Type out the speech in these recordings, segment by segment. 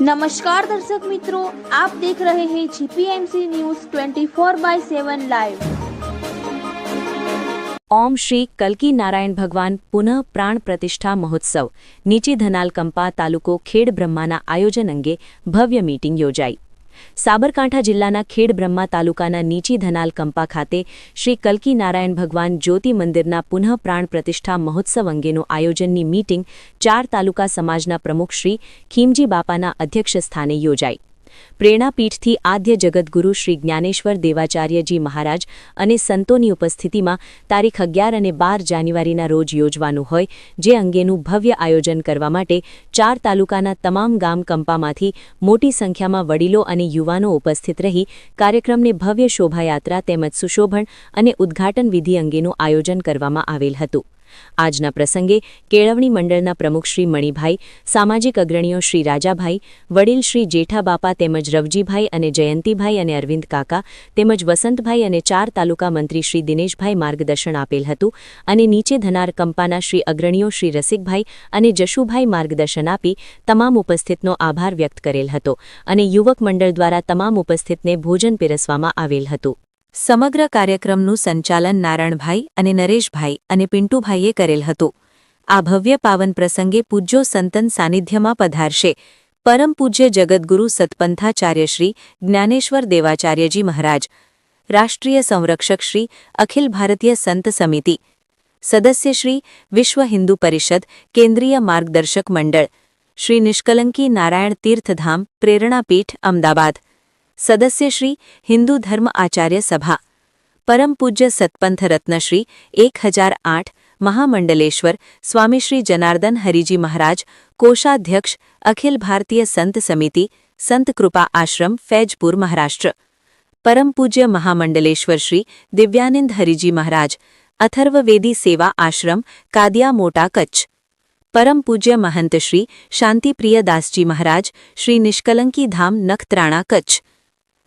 नमस्कार दर्शक मित्रों, आप देख रहे हैं GPMC news 24 four by seven live ओम श्री कलकी नारायण भगवान पुनः प्राण प्रतिष्ठा महोत्सव, नीचे धनाल कंपा तालुको खेड़ ब्रह्माना आयोजन अंगे भव्य मीटिंग योजाई। સાબરકાંઠા જિલ્લાના ખેડ બ્રહ્મા તાલુકાના નીચી ધનાલ કંપા ખાતે શ્રી કલ્કી નારાયણ ભગવાન જ્યોતિ મંદિરના પુનઃ પ્રાણ પ્રતિષ્ઠા મહોત્સવ અંગેનું આયોજનની મીટિંગ ચાર તાલુકા સમાજના પ્રમુખ શ્રી ખીમજી બાપાના અધ્યક્ષસ્થાને યોજાઈ. પ્રેરણાપીઠથી આદ્ય જગદગુરુ શ્રી જ્ઞાનેશ્વર દેવાચાર્યજી મહારાજ અને સંતોની ઉપસ્થિતિમાં તારીખ અગિયાર અને બાર જાન્યુઆરીના રોજ યોજવાનું હોય, જે અંગેનું ભવ્ય આયોજન કરવા માટે ચાર તાલુકાના તમામ ગામ કંપામાંથી મોટી સંખ્યામાં વડીલો અને યુવાનો ઉપસ્થિત રહી કાર્યક્રમને ભવ્ય શોભાયાત્રા તેમજ સુશોભન અને ઉદ્ઘાટન વિધિ અંગેનું આયોજન કરવામાં આવેલ હતું. આજના પ્રસંગે કેળવણી મંડળના પ્રમુખ શ્રી મણિભાઈ, સામાજિક અગ્રણીઓ શ્રી રાજાભાઈ, વડીલ શ્રી જેઠાબાપા તેમજ રવજીભાઈ અને જયંતિભાઈ અને અરવિંદ કાકા તેમજ વસંતભાઈ અને ચાર તાલુકા મંત્રી શ્રી દિનેશભાઈ માર્ગદર્શન આપેલ હતું અને નીચે ધનાર કંપાના શ્રી અગ્રણીઓ શ્રી રસિકભાઈ અને જશુભાઈ માર્ગદર્શન આપી તમામ ઉપસ્થિતનો આભાર વ્યક્ત કરેલ હતો અને યુવક મંડળ દ્વારા તમામ ઉપસ્થિતને ભોજન પીરસવામાં આવેલ હતું. સમગ્ર કાર્યક્રમનું સંચાલન નારાયણભાઈ અને નરેશભાઈ અને પિન્ટુભાઈએ કરેલ હતું. આ ભવ્ય પાવન પ્રસંગે પૂજ્યો સંતન સાનિધ્યમાં પધારશે. પરમ પૂજ્ય જગદગુરુ સતપંથાચાર્ય શ્રી જ્ઞાનેશ્વર દેવાચાર્યજી મહારાજ, રાષ્ટ્રીય સંરક્ષક શ્રી અખિલ ભારતીય સંત સમિતિ, સદસ્ય શ્રી વિશ્વ હિન્દુ પરિષદ, કેન્દ્રીય માર્ગદર્શક મંડળ, શ્રી નિષ્કલંકી નારાયણ તીર્થધામ, પ્રેરણાપીઠ, અમદાવાદ. સદસ્ય શ્રી હિન્દુ ધર્મ આચાર્ય સભા. પરમ પૂજ્ય સત્પંથ રત્નશ્રી એક હજાર આઠ મહામંડલેશ્વર સ્વામીશ્રી જનાર્દન હરિજી મહારાજ, કોષાધ્યક્ષ, અખિલ ભારતીય સંત સમિતિ, સંત કૃપા આશ્રમ, ફૈજપુર, મહારાષ્ટ્ર. પરમ પૂજ્ય મહામંડલેશ્વર શ્રી દિવ્યાનંદ હરિજી મહારાજ અથર્વવેદી સેવા આશ્રમ, કાદિયા મોટા કચ્છ. પરમ પૂજ્ય મહંત શ્રી શાંતિપ્રિયદાસજી મહારાજ, શ્રી નિષ્કલંકી ધામ નખત્રાણા કચ્છ.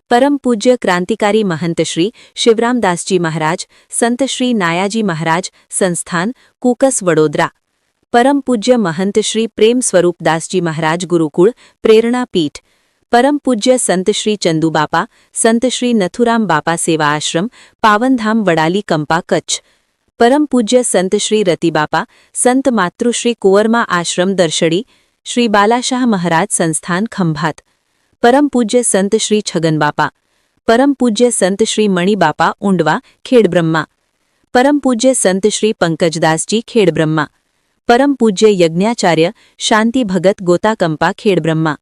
પરમ પૂજ્ય ક્રાંતિકારી મહંત શ્રી શિવરામદાસજી મહારાજ, સંત શ્રી નાયાજી મહારાજ, સંસ્થાન, કુકસ વડોદરા. પરમ પૂજ્ય મહંત શ્રી પ્રેમ સ્વરૂપદાસજી મહારાજ ગુરુકુળ, પ્રેરણા પીઠ. પરમ પૂજ્ય સંત શ્રી ચંદુબાપા, સંત શ્રી નથુરામ બાપા સેવા આશ્રમ, પાવનધામ વડાલી કંપા કચ્છ. પરમ પૂજ્ય સંત શ્રી રતિબાપા, સંત માતૃશ્રી કુંવરમા આશ્રમ દર્શડી, શ્રી બાલાશાહ મહારાજ સંસ્થાન ખંભાત. પરમ પૂજ્ય સંત શ્રી છગનબાપા પરમ પૂજ્ય સંત શ્રી મણિબાપા ઊંડવા ખેડબ્રહ્મા પરમ પૂજ્ય સંત શ્રી પંકજદાસજી ખેડબ્રહ્મા પરમ પૂજ્ય યજ્ઞાચાર્ય શાંતિ ભગત ગોતાકંપા ખેડબ્રહ્મા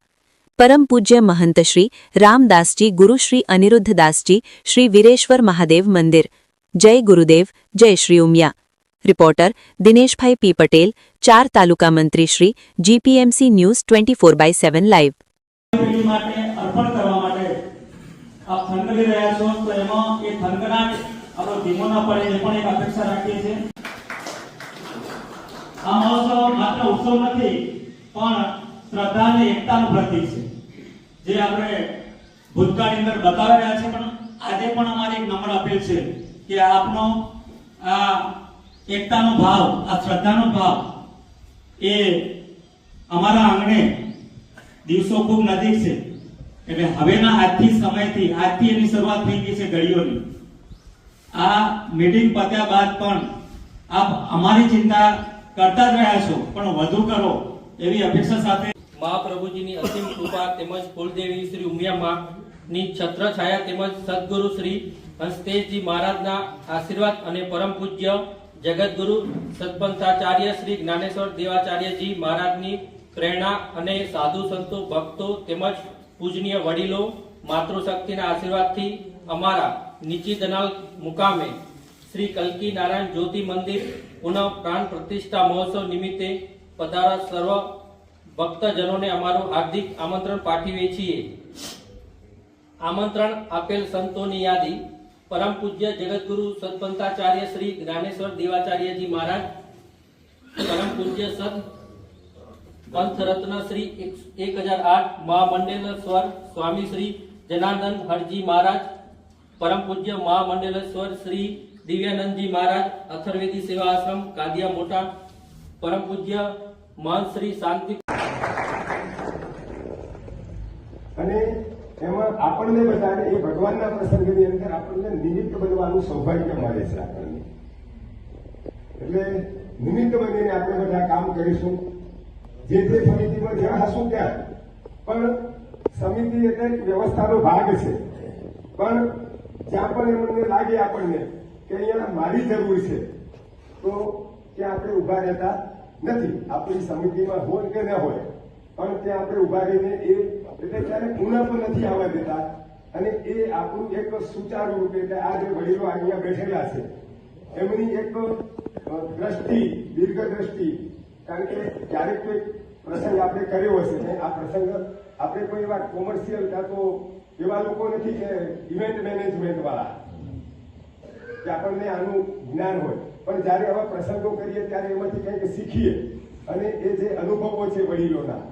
પરમ પૂજ્ય મહંત શ્રી રામદાસજી ગુરુશ્રી અનિરુદ્ધદાસજી શ્રી વીરેશ્વર મહાદેવ મંદિર જય ગુરુદેવ જય શ્રી ઉમિયા રિપોર્ટર દિનેશભાઈ પી પટેલ ચાર તાલુકા મંત્રી Shri GPMC news twenty four by seven live પેઢી માટે અર્પણ કરવા માટે આપ થનગની રહ્યા છો, તો એમાં એ થનગનાટ આપણો ધીમો ના પડે એ પણ એક અપેક્ષા રાખીએ છીએ. આ મહોત્સવ માત્ર ઉત્સવ નથી, પણ શ્રદ્ધા અને એકતાનું પ્રતીક છે. જે આપણે ભૂતકાળની અંદર બતાવી રહ્યા છે, પણ આજે પણ અમારી એક નમ્ર અપીલ છે કે આપનો આ એકતાનો ભાવ, આ શ્રદ્ધાનો ભાવ એ અમારા આંગણે દિવસો ખૂબ નજીક છે. એટલે હવેના આજથી સમયથી, આજથી એની શરૂઆત થઈ ગઈ છે ઘડીઓની. આ મીટિંગ પત્યા બાદ પણ આપ અમારી ચિંતા કરતા જ રહ્યા છો, પણ વધુ કરો એવી અપેક્ષા સાથે મહાપ્રભુજીની અસીમ કૃપા તેમજ કુલદેવી શ્રી ઉમિયા ની છત્ર છાયા તેમજ સદગુરુ શ્રી હંસતેજજી મહારાજના આશીર્વાદ અને પરમ પૂજ્ય જગતગુરુ સદપંથાચાર્ય શ્રી જ્ઞાનેશ્વર દેવાચાર્યજી મહારાજની પ્રેરણા અને સાધુ સંતો, ભક્તો તેમજ પૂજનીય વડીલો માતૃશક્તિના આશીર્વાદથી અમારા નીચી દનાલ મુકામે શ્રી કલ્કી નારાયણ જ્યોતિ મંદિર પુનઃ પ્રાણ પ્રતિષ્ઠા મહોત્સવ નિમિત્તે પધારા સર્વ ભક્તજનોને અમારું હાર્દિક આમંત્રણ પાઠવીએ છીએ આમંત્રણ આપેલ સંતોની યાદી પરમ પૂજ્ય જગતગુરુ સદપંથાચાર્ય શ્રી જ્ઞાનેશ્વર દેવાચાર્યજી મહારાજ, પરમ પૂજ્ય સત પંથરત્ન શ્રી એક હજાર આઠ મહામંડલેશ્વર સ્વામી શ્રી જનાર્દન હરજી મહારાજ, પરમ પૂજ્ય મહામંડલેશ્વર શ્રી દિવ્યાનંદજી મહારાજ, અથર્વેદી સેવા આશ્રમ, કાદિયા મોટા, પરમ પૂજ્ય મહંત શ્રી શાંતિ અને એમાં આપણને બધાને, એ ભગવાનના પ્રસંગની અંદર આપણને નિમિત્ત બનવાનું સૌભાગ્ય મળે છે આપણને. એટલે નિમિત્ત બનીને આપણે બધા કામ કરીશું. જે તે સમિતિમાં જ્યાં હશું ત્યાં પણ સમિતિ એટલે વ્યવસ્થાનો ભાગ છે. પણ જ્યાં પણ એમને લાગે આપણને કે અહીંયા મારી જરૂર છે, તો ત્યાં આપણે ઊભા રહેતા નથી. આપણી સમિતિમાં હોય કે ન હોય, પણ ત્યાં આપણે ઊભા રહીને એ એટલે ત્યારે પુનઃ પણ નથી આવવા દેતા. અને એ આપણું એક સુચારુ રૂપે એટલે આ જે વડીલો અહીંયા બેઠેલા છે, એમની એક દ્રષ્ટિ દીર્ઘ દ્રષ્ટિ કારણ કે ક્યારેક કોઈ પ્રસંગ આપણે કર્યો હશે ને, આ પ્રસંગ આપણે કોઈ એવા કોમર્શિયલ કાં તો એવા લોકો નથી કે ઇવેન્ટ મેનેજમેન્ટ વાળા, કે આપણને આનું જ્ઞાન હોય. પણ જ્યારે આવા પ્રસંગો કરીએ ત્યારે એમાંથી કંઈક શીખીએ. અને એ જે અનુભવો છે વડીલોના,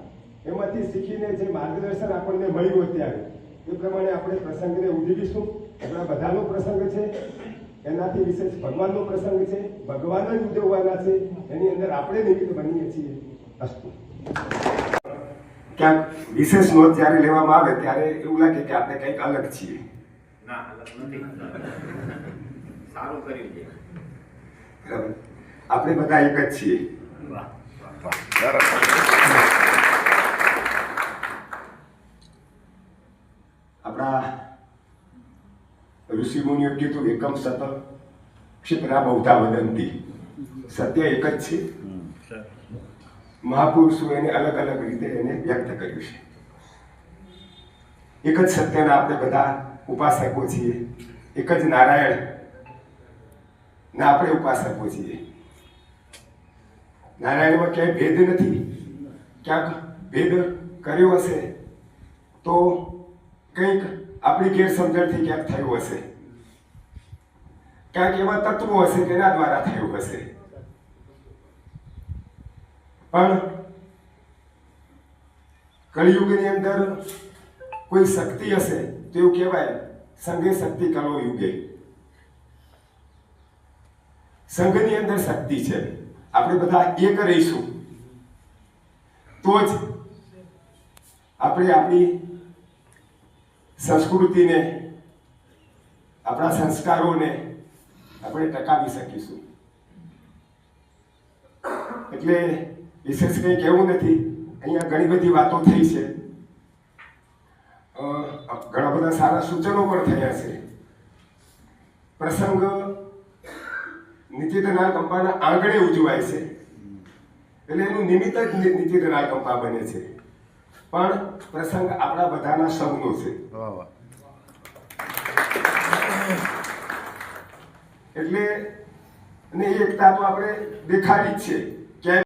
એમાંથી શીખીને જે માર્ગદર્શન આપણને મળ્યું હોય ત્યારે એ પ્રમાણે આપણે પ્રસંગને ઉજવીશું. આપણા બધાનો પ્રસંગ છે. એનાથી વિશેષ ભગવાનનો પ્રસંગ છે ભગવાન જ ઉજવવાના છે એની અંદર આપણે નિમિત્ત બનીએ છીએ અસ્તુ. ક્યાંક વિશેષ નોંધ જ્યારે લેવામાં આવે ત્યારે એવું લાગે કે આપણે કંઈક અલગ છીએ. ના અલગ સારું કર્યું બરાબર. આપણે બધા એક જ છીએ વાહ આપણા ઋષિ મુનિઓ કીધું, એકમ સત ક્ષિપ્રા બહુધા વદંતી. સત્ય એક જ છે. મહાપુરુષો એને અલગ અલગ રીતે એને વ્યક્ત કર્યું છે. એક જ સત્યના આપણે બધા ઉપાસકો છીએ. એક જ નારાયણ ના આપણે ઉપાસકો છીએ. નારાયણમાં ક્યાંય ભેદ નથી. ક્યાંક ભેદ કર્યો હશે તો કંઈક આપણી ગેરસમજણથી ક્યાંક થયું હશે. ક્યાંક એવા તત્વો હશે તેના દ્વારા થયું હશે. પણ કળિયુગની અંદર કોઈ શક્તિ હશે તો એવું કહેવાય, સંઘે શક્તિ કલો યુગે. સંઘની અંદર શક્તિ છે. આપણે બધા એક રહીશું. તો જ આપણે આપણી સંસ્કૃતિને, આપણા સંસ્કારોને આપણે ટકાવી શકીશું. એટલે વિશેષ કંઈ કહેવું નથી. અહીંયા ઘણી બધી વાતો થઈ છે. ઘણા બધા સારા સૂચનો પણ થયા છે. પ્રસંગ નિચિતનાલ કંપાના આંગણે ઉજવાય છે. એટલે એનું નિમિત્ત જ નિ- નિચિતનાલ કંપા બને છે. પણ પ્રસંગ આપણા બધાના સૌનો છે. એટલે અને એકતા તો આપણે દેખાડી જ છે.